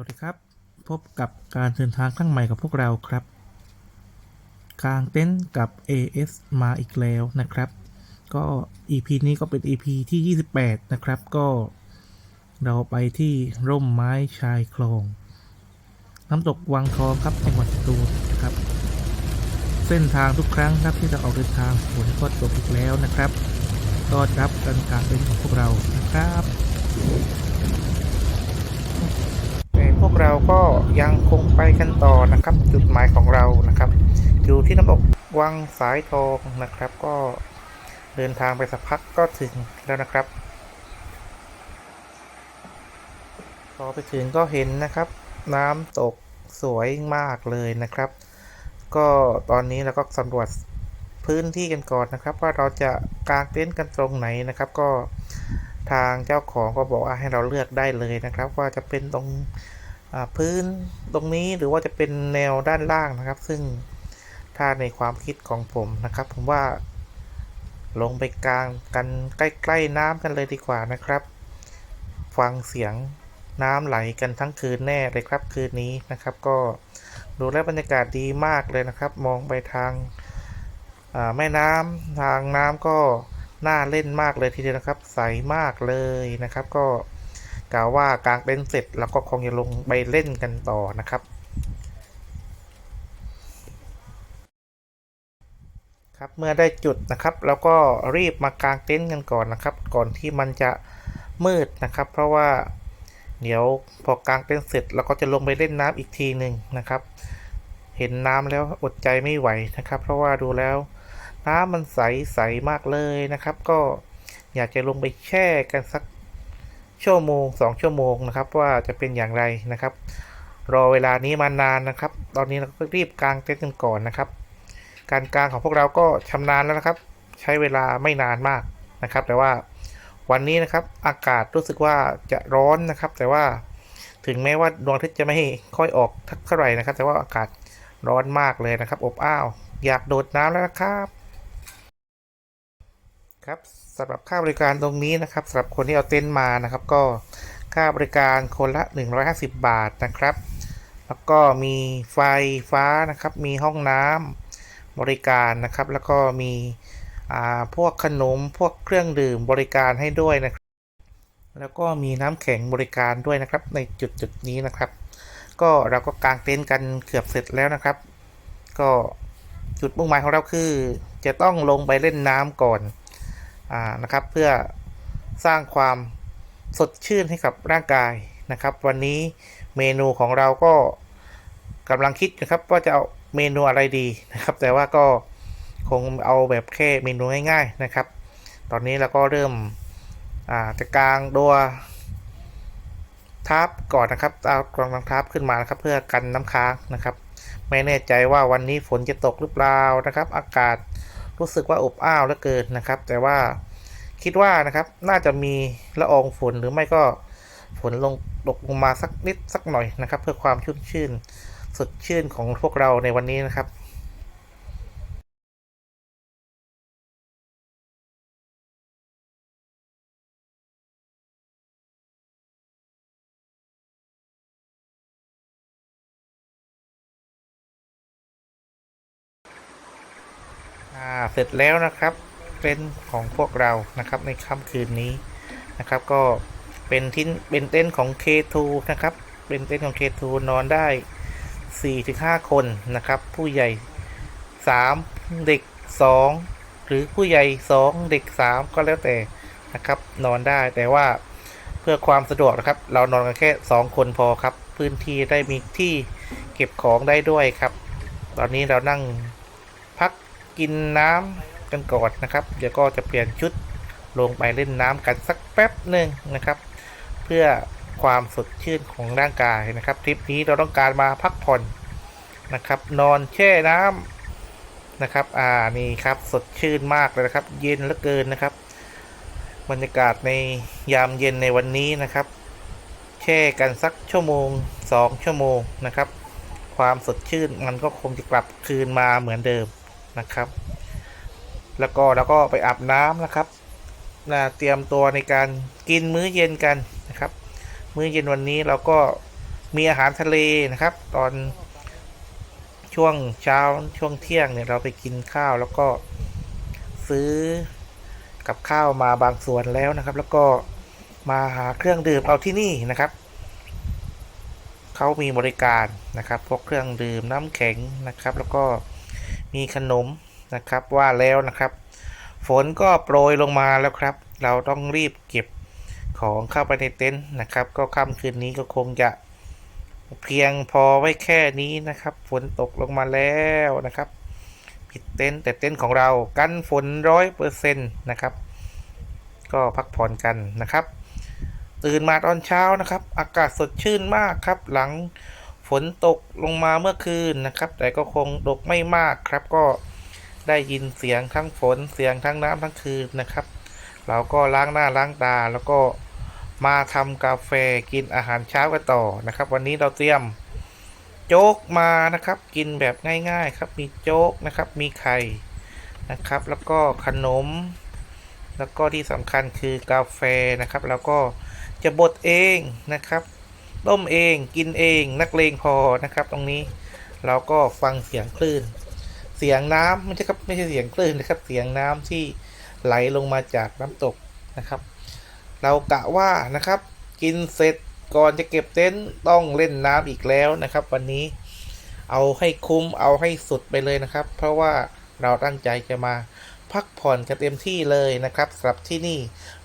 วัสดีครับ พบกับการเดินทางครั้งใหม่กับพวกเราครับ กลางเต็นท์กับ AS มาอีกแล้วนะครับ ก็ EP นี้ก็เป็น EP ที่ 28 นะครับ ก็เราไปที่ร่มไม้ชายคลอง น้ำตกวังทองครับจังหวัดสตูลครับ เส้นทางทุกครั้งครับที่จะออกเดินทางฝนก็ตกอีกแล้วนะครับต้อนรับกันกางเต็นท์ของพวกเรานะครับ เราก็ยังคงไปกันต่อนะครับ จุดหมายของเรานะครับ อยู่ที่น้ำตกวังสายทองนะครับ ก็เดินทางไปสักพักก็ถึงแล้วนะครับ พอไปถึงก็เห็นนะครับ น้ำตกสวยมากเลยนะครับ ก็ตอนนี้เราก็สำรวจพื้นที่กันก่อนนะครับ ว่าเราจะกางเต็นท์กันตรงไหนนะครับ ก็ทางเจ้าของก็บอกว่าให้เราเลือกได้เลยนะครับ ว่าจะเป็นตรง พื้นตรงนี้หรือว่าจะเป็นแนวด้านล่างนะครับ ซึ่งถ้าในความคิดของผมนะครับ ผมว่าลงไปกลางกันใกล้ๆน้ำกันเลยดีกว่านะครับ ฟังเสียงน้ำไหลกันทั้งคืนแน่เลยครับคืนนี้นะครับ ก็ดูแล้วบรรยากาศดีมากเลยนะครับ มองไปทางแม่น้ำทางน้ำก็น่าเล่นมากเลยทีเดียวนะครับ ใสมากเลยนะครับ ก็ กล่าวว่ากางเต็นท์เสร็จเราก็คงจะลงไปเล่นกันต่อนะครับ ครับเมื่อได้จุดนะครับเราก็รีบมากางเต็นท์กันก่อนนะครับ ก่อนที่มันจะมืดนะครับ เพราะว่าเดี๋ยวพอกางเต็นท์เสร็จเราก็จะลงไปเล่นน้ำอีกทีหนึ่งนะครับ เห็นน้ำแล้วอดใจไม่ไหวนะครับ เพราะว่าดูแล้ว น้ำมันใสใสมากเลยนะครับ ก็อยากจะลงไปแช่กันสัก ชั่วโมงสองชั่วโมงนะครับว่าจะเป็นอย่างไรนะครับ รอเวลานี้มานานนะครับ ตอนนี้เราก็รีบกางเต็นท์กันก่อนนะครับ การกางของพวกเราก็ชำนาญแล้วนะครับ ใช้เวลาไม่นานมากนะครับ แต่ว่าวันนี้นะครับอากาศรู้สึกว่าจะร้อนนะครับ แต่ว่าถึงแม้ว่าดวงอาทิตย์จะไม่ค่อยออกทักเท่าไหร่นะครับ แต่ว่าอากาศร้อนมากเลยนะครับ อบอ้าว อยากโดดน้ำแล้วนะครับ ครับสำหรับค่าบริการตรงนี้นะครับสำหรับคนที่เอาเต็นท์มานะครับ ก็ค่าบริการคนละ 150 บาทนะครับ แล้วก็มีไฟฟ้านะครับ มีห้องน้ำบริการนะครับ แล้วก็มีพวกขนมพวกเครื่องดื่มบริการให้ด้วยนะครับ แล้วก็มีน้ำแข็งบริการด้วยนะครับ ในจุดจุดนี้นะครับ ก็เราก็กางเต็นท์กันเกือบเสร็จแล้วนะครับ ก็จุดมุ่งหมายของเราคือ จะต้องลงไปเล่นน้ำก่อน นะครับ เพื่อสร้างความสดชื่นให้กับร่างกายนะครับ วันนี้เมนูของเราก็กำลังคิดนะครับว่าจะเอาเมนูอะไรดีนะครับ แต่ว่าก็คงเอาแบบแค่เมนูง่าย ๆนะครับ ตอนนี้เราก็เริ่มจะกางตัวทับก่อนนะครับเอากรองทับขึ้นมานะครับ เพื่อกันน้ำค้างนะครับ ไม่แน่ใจว่าวันนี้ฝนจะตกหรือเปล่านะครับ อากาศ รู้สึกว่าอบอ้าวเหลือเกินนะครับ แต่ว่าคิดว่านะครับน่าจะมีละอองฝนหรือไม่ก็ฝนลงตกลงมาสักนิดสักหน่อยนะครับ เพื่อความชุ่มชื่นสดชื่นของพวกเราในวันนี้นะครับ อ่าเสร็จแล้วนะครับเต็นของพวกเรานะครับในค่ำคืนนี้นะครับ ก็เป็นทิ้นเป็นเต็นของ K2 นะครับ เป็นเต็นของ K2 นอนได้4ถึง5คนนะครับ ผู้ใหญ่ 3 เด็ก 2 หรือผู้ใหญ่ 2 เด็ก 3 ก็แล้วแต่นะครับ นอนได้แต่ว่าเพื่อความสะดวกนะครับ เรานอนกันแค่ 2 คนพอครับ พื้นที่ได้มีที่เก็บของได้ด้วยครับ ตอนนี้เรานั่ง กินน้ำกันก่อนนะครับ เดี๋ยวก็จะเปลี่ยนชุดลงไปเล่นน้ำกันสักแป๊บหนึ่งนะครับ เพื่อความสดชื่นของร่างกายนะครับทริปนี้เราต้องการมาพักผ่อนนะครับ นอนแช่น้ำนะครับ อ่านี่ครับสดชื่นมากเลยนะครับ เย็นเหลือเกินนะครับ บรรยากาศในยามเย็นในวันนี้นะครับ แช่กันสักชั่วโมงสองชั่วโมงนะครับ ความสดชื่นมันก็คงจะกลับคืนมาเหมือนเดิม นะครับ แล้วก็แล้วก็ไปอาบน้ำนะครับนะเตรียมตัวในการกินมื้อเย็นกันนะครับ มื้อเย็นวันนี้เราก็มีอาหารทะเลนะครับ ตอนช่วงเช้าช่วงเที่ยงเนี่ยเราไปกินข้าวแล้วก็ซื้อกับข้าวมาบางส่วนแล้วนะครับ แล้วก็มาหาเครื่องดื่มเอาที่นี่นะครับเขามีบริการนะครับ พวกเครื่องดื่มน้ำแข็งนะครับ แล้วก็ มีขนมนะครับว่าแล้วนะครับ ฝนก็โปรยลงมาแล้วครับ เราต้องรีบเก็บของเข้าไปในเต็นท์นะครับ ก็ค่ำคืนนี้ก็คงจะเพียงพอไว้แค่นี้นะครับ ฝนตกลงมาแล้วนะครับปิดเต็นท์แต่เต็นท์ของเรากันฝนร้อยเปอร์เซ็นต์นะครับ ก็พักผ่อนกันนะครับ ตื่นมาตอนเช้านะครับ อากาศสดชื่นมากครับหลัง ฝนตกลงมาเมื่อคืนนะครับ แต่ก็คงตกไม่มากครับ ก็ได้ยินเสียงทั้งฝนเสียงทั้งน้ำทั้งคืนนะครับ เราก็ล้างหน้าล้างตาแล้วก็มาทำกาแฟกินอาหารเช้ากันต่อนะครับ วันนี้เราเตรียมโจ๊กมานะครับ กินแบบง่ายๆครับ มีโจ๊กนะครับ มีไข่นะครับ แล้วก็ขนม แล้วก็ที่สำคัญคือกาแฟนะครับ แล้วก็จะบดเองนะครับ ต้มเองกินเองนักเลงพอนะครับ ตรงนี้เราก็ฟังเสียงคลื่น เสียงน้ำไม่ใช่ครับไม่ใช่เสียงคลื่นนะครับ เสียงน้ำที่ไหลลงมาจากน้ำตกนะครับ เรากะว่านะครับ กินเสร็จก่อนจะเก็บเต็นท์ต้องเล่นน้ำอีกแล้วนะครับ วันนี้เอาให้คุ้มเอาให้สุดไปเลยนะครับ เพราะว่าเราตั้งใจจะมาพักผ่อนกันเต็มที่เลยนะครับสำหรับที่นี่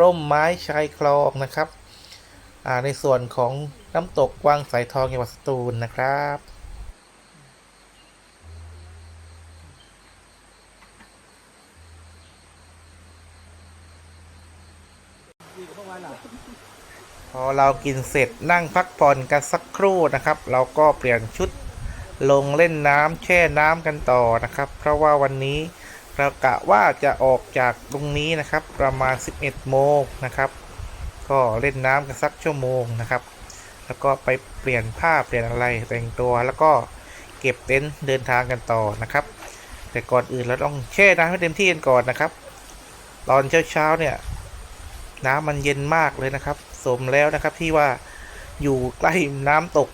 ร่มไม้ชายคลองนะครับในส่วนของ น้ำตกวังสายทองจังหวัดสตูลนะครับพอเรากินเสร็จนั่งพักผ่อนกันสักครู่นะครับ เราก็เปลี่ยนชุดลงเล่นน้ำแช่น้ำกันต่อนะครับ เพราะว่าวันนี้เรากะว่าจะออกจากตรงนี้นะครับ ประมาณ 11 โมงนะครับ ก็เล่นน้ำกันสักชั่วโมงนะครับ แล้วก็ไปเปลี่ยนผ้าเปลี่ยนอะไรแต่งตัวแล้วก็เก็บเต็นท์เดินทางกันต่อนะครับ แต่ก่อนอื่นเราต้องแช่น้ำให้เต็มที่กันก่อนนะครับ ตอนเช้าๆเนี่ยน้ำมันเย็นมากเลยนะครับ สมแล้วนะครับที่ว่าอยู่ใกล้น้ำตก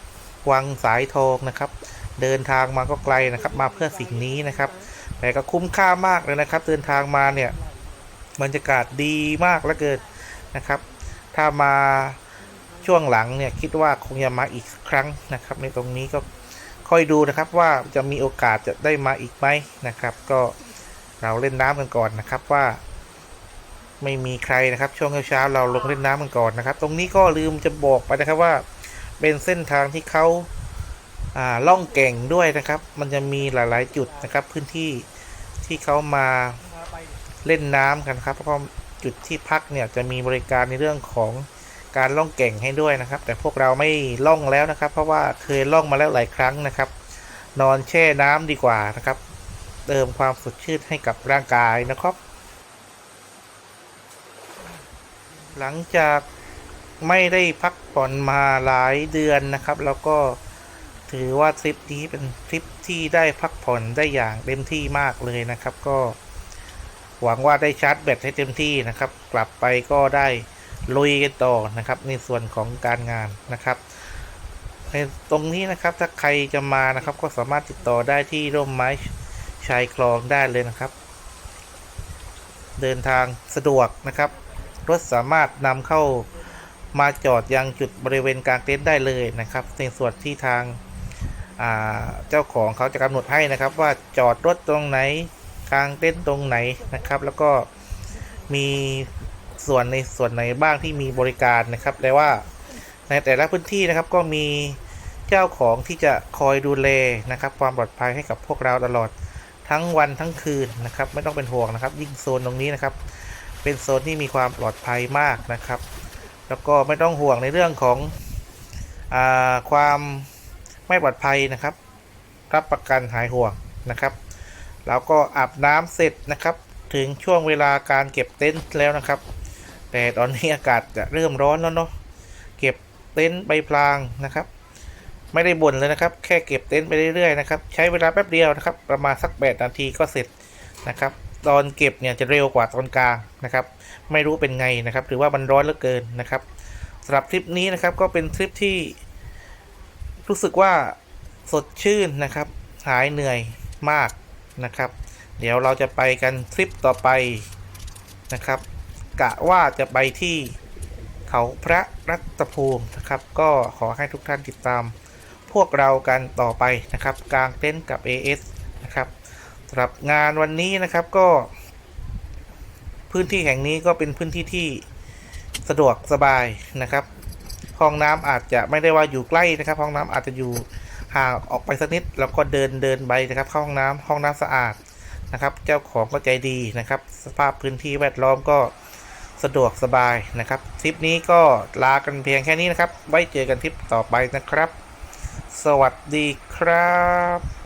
วังสายทองนะครับ เดินทางมาก็ไกลนะครับ มาเพื่อสิ่งนี้นะครับ แต่ก็คุ้มค่ามากเลยนะครับ เดินทางมาเนี่ยบรรยากาศดีมากเหลือเกินนะครับ ถ้ามา ช่วงหลังเนี่ยคิดว่าคงจะมาอีกครั้งนะครับ ในตรงนี้ก็ค่อยดูนะครับว่าจะมีโอกาสจะได้มาอีกไหมนะครับ ก็เราเล่นน้ำกันก่อนนะครับว่า ไม่มีใครนะครับ ช่วงเช้าเราลงเล่นน้ำกันก่อนนะครับ ตรงนี้ก็ลืมจะบอกไปนะครับว่า เป็นเส้นทางที่เขาอ่าล่องแก่งด้วยนะครับ มันจะมีหลาย ๆ จุดนะครับ พื้นที่ที่เขามาเล่นน้ำกันครับเพราะจุดที่พักเนี่ยจะมีบริการในเรื่องของ การล่องแก่งให้ด้วยนะครับ แต่พวกเราไม่ล่องแล้วนะครับ เพราะว่าเคยล่องมาแล้วหลายครั้งนะครับ นอนแช่น้ำดีกว่านะครับ เติมความสดชื่นให้กับร่างกายนะครับ หลังจากไม่ได้พักผ่อนมาหลายเดือนนะครับ แล้วก็ถือว่าทริปนี้เป็นทริปที่ได้พักผ่อนได้อย่างเต็มที่มากเลยนะครับ ก็หวังว่าได้ชาร์จแบตให้เต็มที่นะครับ กลับไปก็ได้ ลุยกันต่อนะครับในส่วนของการงานนะครับในตรงนี้นะครับถ้าใครจะมานะครับ ก็สามารถติดต่อได้ที่ร่มไม้ชายคลองได้เลยนะครับ เดินทางสะดวกนะครับรถสามารถนำเข้ามาจอดยังจุดบริเวณกลางเต็นท์ได้เลยนะครับ ในส่วนที่ทางาเจ้าของเขาจะกำหนดให้นะครับ ว่าจอดรถตรงไหนกลางเต็นท์ตรงไหนนะครับ แล้วก็มี ส่วนในส่วนไหนบ้างที่มีบริการนะครับ แต่ว่าในแต่ละพื้นที่นะครับก็มีเจ้าของที่จะคอยดูแลนะครับ ความปลอดภัยให้กับพวกเราตลอดทั้งวันทั้งคืนนะครับ ไม่ต้องเป็นห่วงนะครับ ยิ่งโซนตรงนี้นะครับ เป็นโซนที่มีความปลอดภัยมากนะครับ แล้วก็ไม่ต้องห่วงในเรื่องของอความไม่ปลอดภัยนะครับ รับประกันหายห่วงนะครับ แล้วก็อาบน้ำเสร็จนะครับ ถึงช่วงเวลาการเก็บเต็นท์แล้วนะครับ แต่ตอนนี้อากาศจะเริ่มร้อนแล้วเนาะเก็บเต็นท์ใบพลางนะครับ ไม่ได้บ่นเลยนะครับ แค่เก็บเต็นท์ไปเรื่อยๆนะครับใช้เวลาแป๊บเดียวนะครับ ประมาณสักแปดนาทีก็เสร็จนะครับ ตอนเก็บเนี่ยจะเร็วกว่าตอนกลางนะครับ ไม่รู้เป็นไงนะครับหรือว่ามันร้อนเหลือเกินนะครับสำหรับทริปนี้นะครับก็เป็นทริปที่ รู้สึกว่าสดชื่นนะครับ หายเหนื่อยมากนะครับ เดี๋ยวเราจะไปกันทริปต่อไปนะครับ กะว่าจะไปที่เขาพระรัตภูมินะครับ ก็ขอให้ทุกท่านติดตามพวกเรากันต่อไปนะครับ กลางเต็นท์กับ AS นะครับสำหรับงานวันนี้นะครับก็ พื้นที่แห่งนี้ก็เป็นพื้นที่ที่สะดวกสบายนะครับ ห้องน้ำอาจจะไม่ได้ว่าอยู่ใกล้นะครับ ห้องน้ำอาจจะอยู่ห่างออกไปสักนิด แล้วก็เดินเดินไปนะครับเข้าห้องน้ำห้องน้ำสะอาดนะครับ เจ้าของก็ใจดีนะครับ สภาพพื้นที่แวดล้อมก็ สะดวกสบายนะครับทริปนี้ก็ลากันเพียงแค่นี้นะครับ ไว้เจอกันทริปต่อไปนะครับ สวัสดีครับ